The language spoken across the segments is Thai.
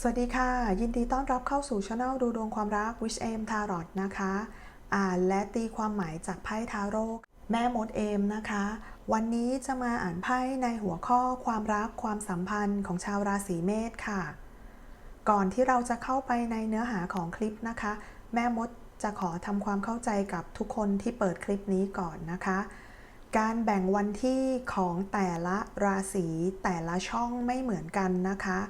สวัสดีค่ะ ยินดีต้อนรับเข้าสู่ช anel ดูดวงความรัก Wish Aim Tarot นะคะ อ่านและตีความหมายจากไพ่ทาโร่แม่มดเอมนะคะ วันนี้จะมาอ่านไพ่ในหัวข้อความรักความสัมพันธ์ของชาวราศีเมษค่ะ ก่อนที่เราจะเข้าไปในเนื้อหาของคลิปนะคะ แม่มดจะขอทำความเข้าใจกับทุกคนที่เปิดคลิปนี้ก่อนนะคะ การแบ่งวันที่ของแต่ละราศีแต่ละช่องไม่เหมือนกันนะคะ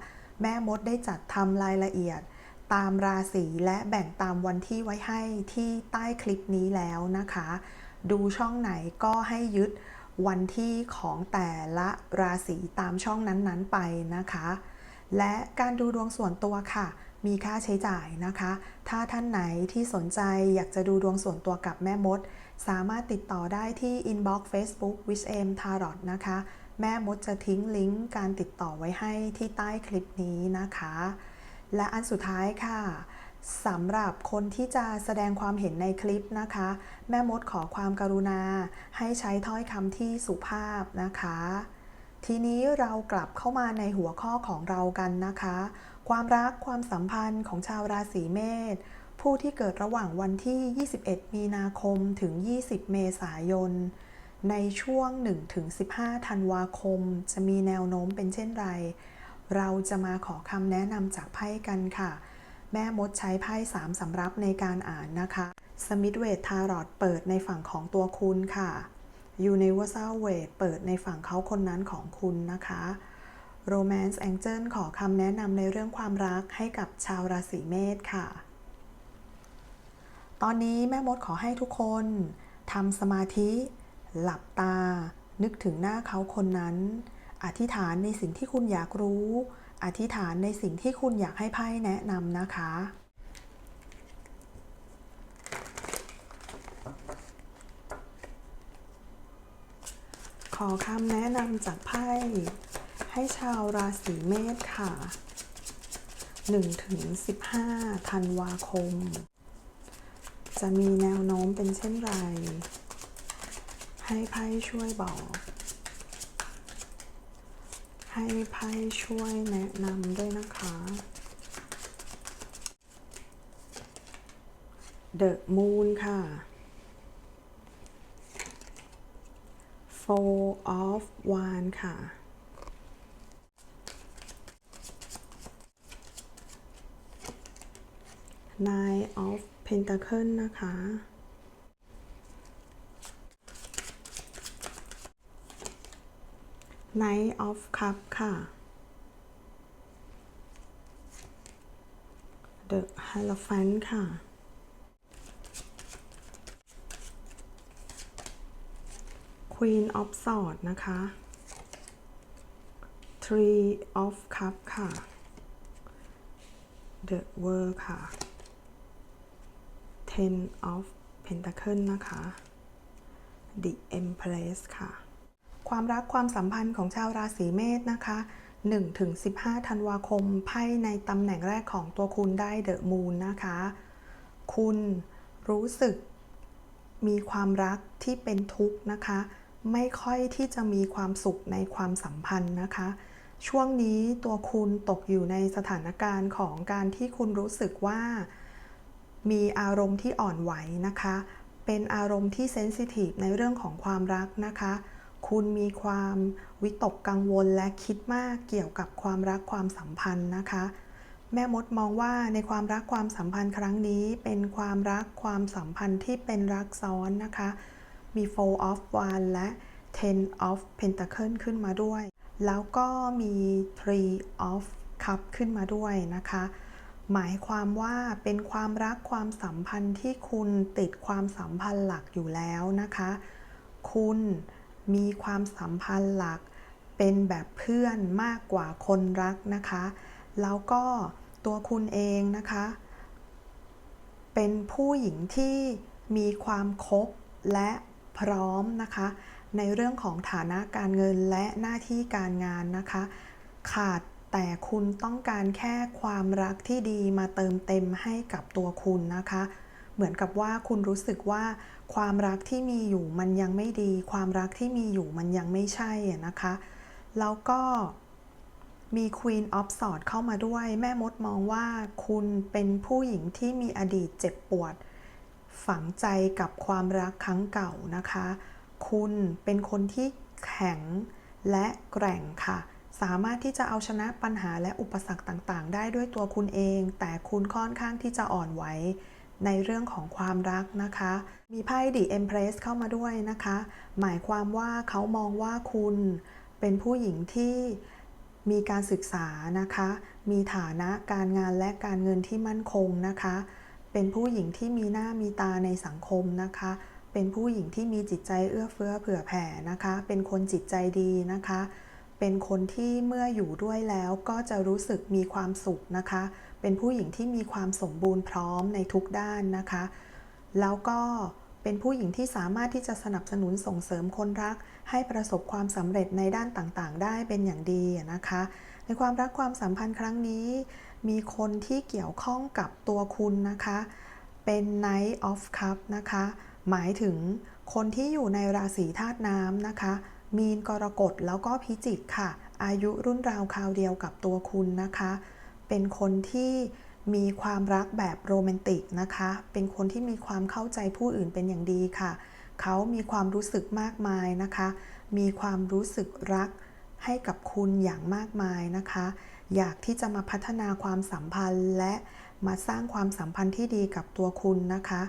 แม่มดได้จัดทำรายละเอียด ตามราศีและแบ่งตามวันที่ไว้ให้ที่ใต้คลิปนี้แล้วนะคะ ดูช่องไหนก็ให้ยึดวันที่ของแต่ละราศีตามช่องนั้นๆไปนะคะ และการดูดวงส่วนตัวค่ะ มีค่าใช้จ่ายนะคะ ถ้าท่านไหนที่สนใจอยากจะดูดวงส่วนตัวกับแม่มด สามารถติดต่อได้ที่ inbox Facebook w i s h m Tarot นะคะ แม่มดจะทิ้งลิงก์การติดต่อไว้ให้ที่ใต้คลิปนี้นะคะ และอันสุดท้ายค่ะสำหรับคนที่จะแสดงความเห็นในคลิปนะคะ แม่มดขอความกรุณา ให้ใช้ถ้อยคำที่สุภาพนะคะ ทีนี้เรากลับเข้ามาในหัวข้อของเรากันนะคะ ความรักความสัมพันธ์ของชาวราศีเมษผู้ที่เกิดระหว่างวันที่ 21 มีนาคมถึง 20 เมษายน ในช่วง 1-15 ธันวาคม จะมีแนวโน้มเป็นเช่นไร เราจะมาขอคำแนะนำจากไพ่กันค่ะ แม่มดใช้ไพ่3สำรับในการอ่านนะคะสมิธเวททารอตเปิดในฝั่งของตัวคุณค่ะ Universal w a i t เปิดในฝั่งเขาคนนั้นของคุณนะคะ Romance Angel ขอคำแนะนำในเรื่องความรักให้กับชาวราศีเมษค่ะ ตอนนี้แม่มดขอให้ทุกคนทำสมาธิ หลับตา นึกถึงหน้าเขาคนนั้น อธิษฐานในสิ่งที่คุณอยากรู้ อธิษฐานในสิ่งที่คุณอยากให้ไพ่แนะนำนะคะขอคำแนะนำจากไพ่ให้ชาวราศีเมษค่ะ 1-15ธันวาคม จะมีแนวโน้มเป็นเช่นไร ให้ไพ่ช่วยบอก ให้ไพ่ช่วยแนะนำด้วยนะคะ The Moon ค่ะ Four of Wands ค่ะ Nine of Pentacle นะคะ Knight of Cup ค่ะ The Hierophant ค่ะ Queen of Swords นะคะ Three of Cup ค่ะ The World ค่ะ Ten of Pentacle นะคะ The Empress ค่ะ ความรักความสัมพันธ์ของชาวราศีเมษนะคะ1-15 ธันวาคม ไพ่ในตำแหน่งแรกของตัวคุณได้เดอะมูนนะคะ คุณรู้สึกมีความรักที่เป็นทุกข์นะคะ ไม่ค่อยที่จะมีความสุขในความสัมพันธ์นะคะ ช่วงนี้ตัวคุณตกอยู่ในสถานการณ์ของการที่คุณรู้สึกว่า มีอารมณ์ที่อ่อนไหวนะคะ เป็นอารมณ์ที่เซนซิทีฟในเรื่องของความรักนะคะ คุณมีความวิตกกังวลและคิดมากเกี่ยวกับความรักความสัมพันธ์นะคะ แม่มดมองว่าในความรักความสัมพันธ์ครั้งนี้ เป็นความรักความสัมพันธ์ที่เป็นรักซ้อนนะคะ มี Four of Wands และ Ten of Pentacle ขึ้นมาด้วย แล้วก็มี Three of Cup ขึ้นมาด้วยนะคะ หมายความว่าเป็นความรักความสัมพันธ์ที่คุณติดความสัมพันธ์หลักอยู่แล้วนะคะ คุณ มีความสัมพันธ์หลัก เป็นแบบเพื่อนมากกว่าคนรักนะคะ แล้วก็ตัวคุณเองนะคะ เป็นผู้หญิงที่มีความคบและพร้อมนะคะ ในเรื่องของฐานะการเงินและหน้าที่การงานนะคะ ขาดแต่คุณต้องการแค่ความรักที่ดีมาเติมเต็มให้กับตัวคุณนะคะ เหมือนกับว่าคุณรู้สึกว่าความรักที่มีอยู่มันยังไม่ดี ความรักที่มีอยู่มันยังไม่ใช่นะคะ แล้วก็มี Queen of s w o r d เข้ามาด้วย แม่มดมองว่าคุณเป็นผู้หญิงที่มีอดีตเจ็บปวด ฝังใจกับความรักครั้งเก่านะคะ คุณเป็นคนที่แข็งและแกร่งค่ะ สามารถที่จะเอาชนะปัญหาและอุปสรรคต่างๆ ได้ด้วยตัวคุณเอง แต่คุณค่อนข้างที่จะอ่อนไหว ในเรื่องของความรักนะคะ มีไพ่ The Empress เข้ามาด้วยนะคะ หมายความว่าเขามองว่าคุณเป็นผู้หญิงที่มีการศึกษานะคะ มีฐานะการงานและการเงินที่มั่นคงนะคะ เป็นผู้หญิงที่มีหน้ามีตาในสังคมนะคะ เป็นผู้หญิงที่มีจิตใจเอื้อเฟื้อเผื่อแผ่นะคะ เป็นคนจิตใจดีนะคะ เป็นคนที่เมื่ออยู่ด้วยแล้วก็จะรู้สึกมีความสุขนะคะ เป็นผู้หญิงที่มีความสมบูรณ์พร้อมในทุกด้านนะคะ แล้วก็เป็นผู้หญิงที่สามารถที่จะสนับสนุนส่งเสริมคนรัก ให้ประสบความสำเร็จในด้านต่างๆ ได้เป็นอย่างดีนะคะ ในความรักความสัมพันธ์ครั้งนี้ มีคนที่เกี่ยวข้องกับตัวคุณนะคะ เป็น Knight of Cup นะคะ หมายถึงคนที่อยู่ในราศีธาตุน้ำนะคะ มีนกรกฎแล้วก็พิจิกค่ะ อายุรุ่นราวคราวเดียวกับตัวคุณนะคะ เป็นคนที่มีความรักแบบโรแมนติกนะคะ เป็นคนที่มีความเข้าใจผู้อื่นเป็นอย่างดีค่ะ เขามีความรู้สึกมากมายนะคะ มีความรู้สึกรักให้กับคุณอย่างมากมายนะคะ อยากที่จะมาพัฒนาความสัมพันธ์และมาสร้างความสัมพันธ์ที่ดีกับตัวคุณนะคะ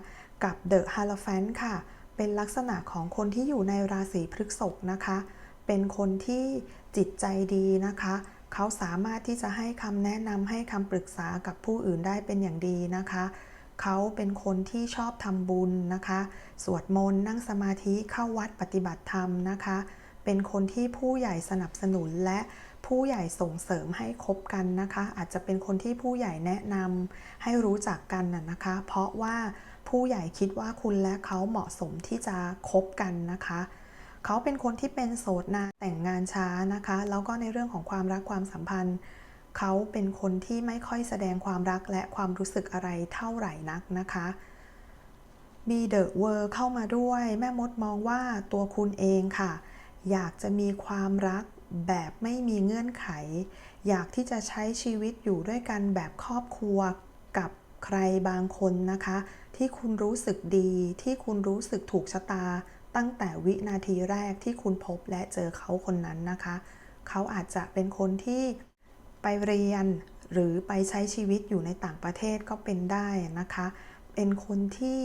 กับเดอะฮา l ล p ฟนค่ะ เป็นลักษณะของคนที่อยู่ในราศีพฤษภนะคะ เป็นคนที่จิตใจดีนะคะ เขาสามารถที่จะให้คำแนะนำให้คำปรึกษากับผู้อื่นได้เป็นอย่างดีนะคะ เขาเป็นคนที่ชอบทำบุญนะคะ สวดมนต์นั่งสมาธิเข้าวัดปฏิบัติธรรมนะคะ เป็นคนที่ผู้ใหญ่สนับสนุนและผู้ใหญ่ส่งเสริมให้คบกันนะคะ อาจจะเป็นคนที่ผู้ใหญ่แนะนำให้รู้จักกันน่ะนะคะ เพราะว่าผู้ใหญ่คิดว่าคุณและเขาเหมาะสมที่จะคบกันนะคะ เขาเป็นคนที่เป็นโสดนานแต่งงานช้านะคะ แล้วก็ในเรื่องของความรักความสัมพันธ์ เขาเป็นคนที่ไม่ค่อยแสดงความรักและความรู้สึกอะไรเท่าไหร่นักนะคะมีเดอะเวอร์เข้ามาด้วย แม่มดมองว่าตัวคุณเองค่ะ อยากจะมีความรักแบบไม่มีเงื่อนไข อยากที่จะใช้ชีวิตอยู่ด้วยกันแบบครอบครัวกับใครบางคนนะคะ ที่คุณรู้สึกดีที่คุณรู้สึกถูกชะตา ตั้งแต่วินาทีแรกที่คุณพบและเจอเขาคนนั้นนะคะ เขาอาจจะเป็นคนที่ไปเรียนหรือไปใช้ชีวิตอยู่ในต่างประเทศก็เป็นได้นะคะ เป็นคนที่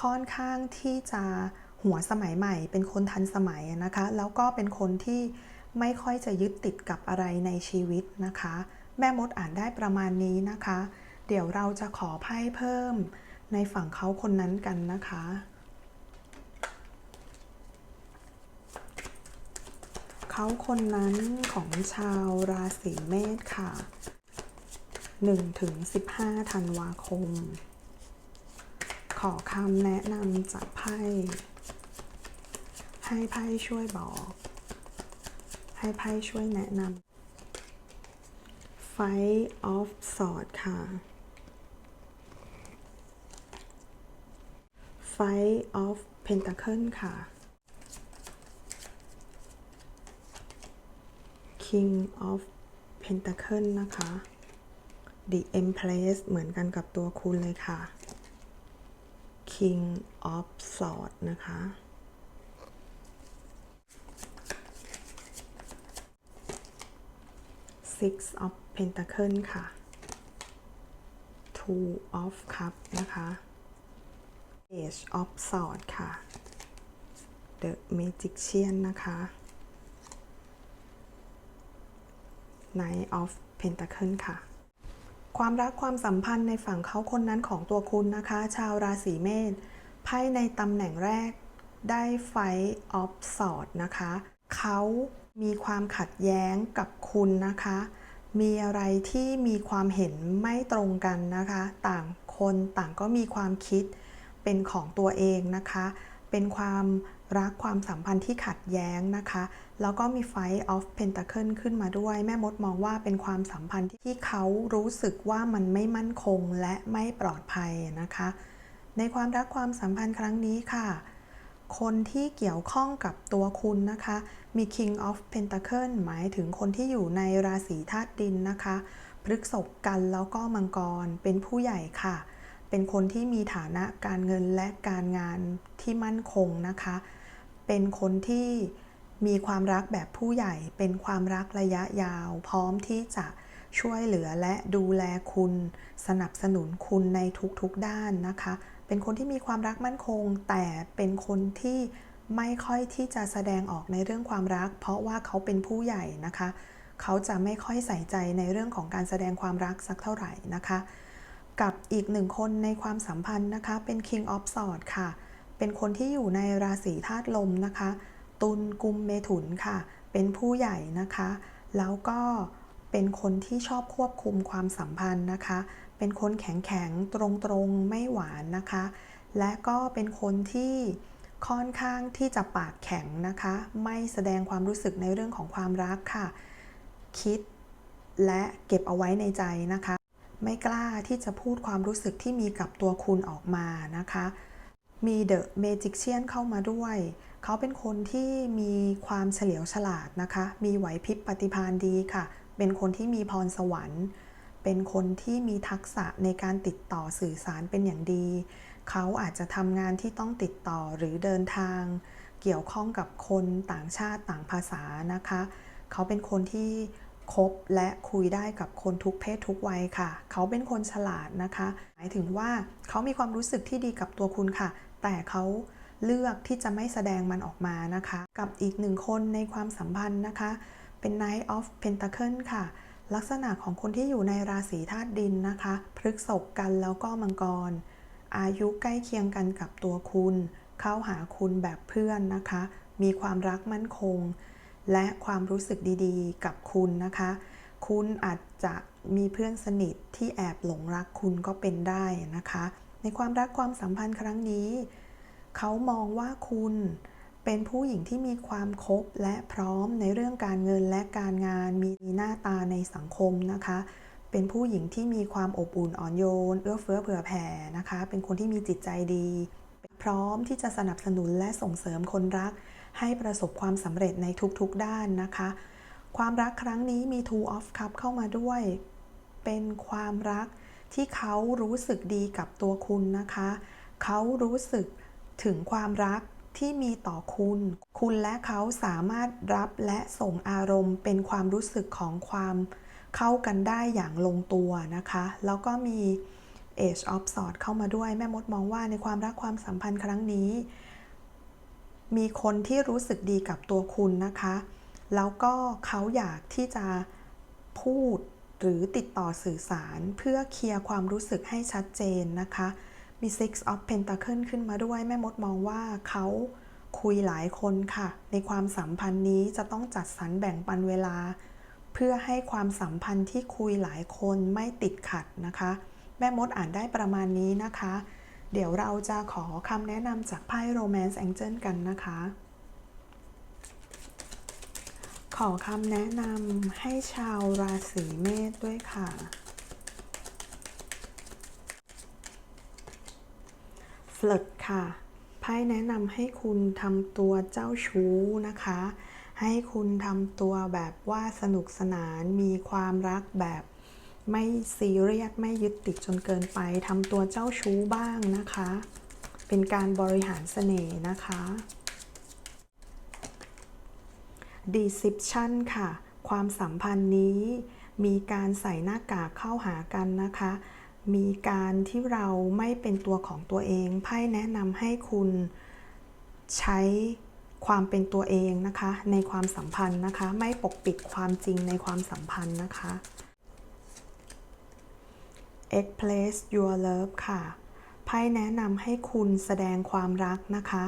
ค่อนข้างที่จะหัวสมัยใหม่ เป็นคนทันสมัยนะคะ แล้วก็เป็นคนที่ไม่ค่อยจะยึดติดกับอะไรในชีวิตนะคะ แม่มดอ่านได้ประมาณนี้นะคะ เดี๋ยวเราจะขอไพ่เพิ่มในฝั่งเขาคนนั้นกันนะคะ เขาคนนั้นของชาวราศีเมษค่ะ1ถึง15ธันวาคม ขอคำแนะนำจากไพ่ให้ไพ่ช่วยบอก ให้ไพ่ช่วยแนะนำ Fight of Sword ค่ะ Fight of Pentacle ค่ะ King of Pentacle นะคะ The Empress เหมือนกันกับตัวคุณเลยค่ะ King of Swords นะคะ Six of Pentacle ค่ะ Two of Cup นะคะ Page of Swords ค่ะ The Magician นะคะ Knight of Pentacle ค่ะ ความรักความสัมพันธ์ในฝั่งเขาคนนั้นของตัวคุณนะคะ ชาวราศีเมษไพ่ในตำแหน่งแรกได้ Fight of Swords นะคะ เขามีความขัดแย้งกับคุณนะคะ มีอะไรที่มีความเห็นไม่ตรงกันนะคะ ต่างคนต่างก็มีความคิดเป็นของตัวเองนะคะ เป็นความ รักความสัมพันธ์ที่ขัดแย้งนะคะ แล้วก็มี Fight of Pentacle ขึ้นมาด้วย แม่มดมองว่าเป็นความสัมพันธ์ที่เขารู้สึกว่ามันไม่มั่นคงและไม่ปลอดภัยนะคะ ในความรักความสัมพันธ์ครั้งนี้ค่ะ คนที่เกี่ยวข้องกับตัวคุณนะคะ มี King of Pentacle หมายถึงคนที่อยู่ในราศีธาตุดินนะคะพฤกษบกันแล้วก็มังกรเป็นผู้ใหญ่ค่ะ เป็นคนที่มีฐานะการเงินและการงานที่มั่นคงนะคะ เป็นคนที่มีความรักแบบผู้ใหญ่ เป็นความรักระยะยาว พร้อมที่จะช่วยเหลือและดูแลคุณ สนับสนุนคุณในทุกๆด้านนะคะ เป็นคนที่มีความรักมั่นคง แต่เป็นคนที่ไม่ค่อยที่จะแสดงออกในเรื่องความรัก เพราะว่าเขาเป็นผู้ใหญ่นะคะ เขาจะไม่ค่อยใส่ใจในเรื่องของการแสดงความรักสักเท่าไหร่นะคะ กับอีกหนึ่งคนในความสัมพันธ์นะคะ เป็น King of Swords ค่ะ เป็นคนที่อยู่ในราศีธาตุลมนะคะ ตุลกุมเมถุนค่ะ เป็นผู้ใหญ่นะคะ แล้วก็เป็นคนที่ชอบควบคุมความสัมพันธ์นะคะ เป็นคนแข็งแข็งตรงตรงไม่หวานนะคะ และก็เป็นคนที่ค่อนข้างที่จะปากแข็งนะคะ ไม่แสดงความรู้สึกในเรื่องของความรักค่ะ คิดและเก็บเอาไว้ในใจนะคะ ไม่กล้าที่จะพูดความรู้สึกที่มีกับตัวคุณออกมานะคะ มีเดอะเมจิกเชียนเข้ามาด้วย เขาเป็นคนที่มีความเฉลียวฉลาดนะคะ มีไหวพริบปฏิภาณดีค่ะ เป็นคนที่มีพรสวรรค์ เป็นคนที่มีทักษะในการติดต่อสื่อสารเป็นอย่างดี เขาอาจจะทำงานที่ต้องติดต่อหรือเดินทาง เกี่ยวข้องกับคนต่างชาติต่างภาษานะคะ เขาเป็นคนที่ คบและคุยได้กับคนทุกเพศทุกวัยค่ะ เขาเป็นคนฉลาดนะคะ หมายถึงว่าเขามีความรู้สึกที่ดีกับตัวคุณค่ะ แต่เขาเลือกที่จะไม่แสดงมันออกมานะคะ กับอีกหนึ่งคนในความสัมพันธ์นะคะ เป็น Knight of Pentacle ค่ะ ลักษณะของคนที่อยู่ในราศีธาตุดินนะคะพฤกษบกันแล้วก็มังกร อายุใกล้เคียงกันกับตัวคุณ เข้าหาคุณแบบเพื่อนนะคะ มีความรักมั่นคง และความรู้สึกดีๆ กับคุณนะคะ คุณอาจจะมีเพื่อนสนิทที่แอบหลงรักคุณก็เป็นได้นะคะ ในความรักความสัมพันธ์ครั้งนี้ เขามองว่าคุณเป็นผู้หญิงที่มีความครบและพร้อมในเรื่องการเงินและการงานมีหน้าตาในสังคมนะคะ เป็นผู้หญิงที่มีความอบอุ่นอ่อนโยน เอื้อเฟื้อเผื่อแผ่นะคะ เป็นคนที่มีจิตใจดี พร้อมที่จะสนับสนุนและส่งเสริมคนรัก ให้ประสบความสำเร็จในทุกๆด้านนะคะ ความรักครั้งนี้มี Two of Cup เข้ามาด้วย เป็นความรักที่เขารู้สึกดีกับตัวคุณนะคะ เขารู้สึกถึงความรักที่มีต่อคุณ คุณและเขาสามารถรับและส่งอารมณ์เป็นความรู้สึกของความเข้ากันได้อย่างลงตัวนะคะ แล้วก็มี Age of Swords เข้ามาด้วย แม่มดมองว่าในความรักความสัมพันธ์ครั้งนี้ มีคนที่รู้สึกดีกับตัวคุณนะคะ แล้วก็เขาอยากที่จะพูดหรือติดต่อสื่อสารเพื่อเคลียร์ความรู้สึกให้ชัดเจนนะคะ มี Six of Pentacle ขึ้นมาด้วยแม่มดมองว่าเขาคุยหลายคนค่ะ ในความสัมพันธ์นี้จะต้องจัดสรรแบ่งปันเวลา เพื่อให้ความสัมพันธ์ที่คุยหลายคนไม่ติดขัดนะคะ แม่มดอ่านได้ประมาณนี้นะคะ เดี๋ยวเราจะขอคำแนะนำจากไพ่ Romance Angel กันนะคะ ขอคำแนะนำให้ชาวราศีเมษด้วยค่ะ ฟลิร์ค่ะ ไพ่แนะนำให้คุณทำตัวเจ้าชู้นะคะ ให้คุณทำตัวแบบว่าสนุกสนาน มีความรักแบบ ไม่ซีเรียสไม่ยึดติดจนเกินไปทำตัวเจ้าชู้บ้างนะคะ เป็นการบริหารเสน่ห์นะคะ Deception ค่ะ ความสัมพันธ์นี้มีการใส่หน้ากากเข้าหากันนะคะ มีการที่เราไม่เป็นตัวของตัวเองไพ่แนะนำให้คุณใช้ความเป็นตัวเองนะคะ ในความสัมพันธ์นะคะ ไม่ปกปิดความจริงในความสัมพันธ์นะคะ Express your love ค่ะ ไพ่แนะนำให้คุณแสดงความรักนะคะ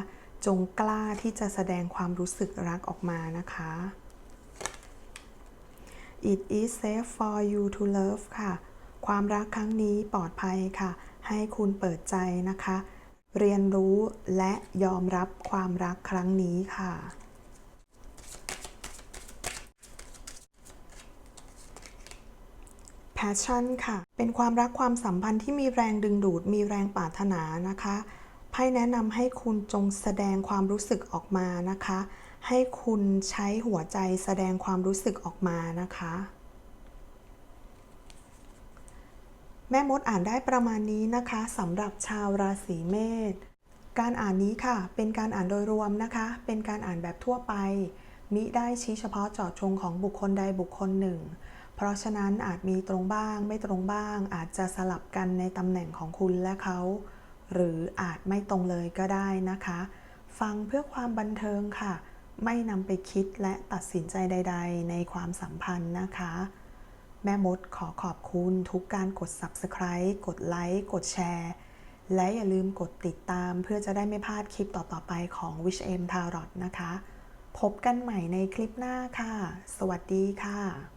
จงกล้าที่จะแสดงความรู้สึกรักออกมานะคะ It is safe for you to love ค่ะ ความรักครั้งนี้ปลอดภัยค่ะ ให้คุณเปิดใจนะคะ เรียนรู้และยอมรับความรักครั้งนี้ค่ะ Passion ค่ะ เป็นความรักความสัมพันธ์ที่มีแรงดึงดูด มีแรงปรารถนานะคะไพ่แนะนำให้คุณจงแสดงความรู้สึกออกมานะคะ ให้คุณใช้หัวใจแสดงความรู้สึกออกมานะคะ แม่มดอ่านได้ประมาณนี้นะคะสำหรับชาวราศีเมษการอ่านนี้ค่ะ เป็นการอ่านโดยรวมนะคะ เป็นการอ่านแบบทั่วไป มิได้ชี้เฉพาะเจาะจงของบุคคลใดบุคคลหนึ่ง เพราะฉะนั้นอาจมีตรงบ้างไม่ตรงบ้าง อาจจะสลับกันในตำแหน่งของคุณและเขา หรืออาจไม่ตรงเลยก็ได้นะคะ ฟังเพื่อความบันเทิงค่ะ ไม่นำไปคิดและตัดสินใจใด ๆ ในความสัมพันธ์นะคะ แม่มดขอขอบคุณทุกการกด Subscribe กดไลค์กดแชร์ และอย่าลืมกดติดตามเพื่อจะได้ไม่พลาดคลิปต่อๆไปของ Wish M Tarot นะคะ พบกันใหม่ในคลิปหน้าค่ะ สวัสดีค่ะ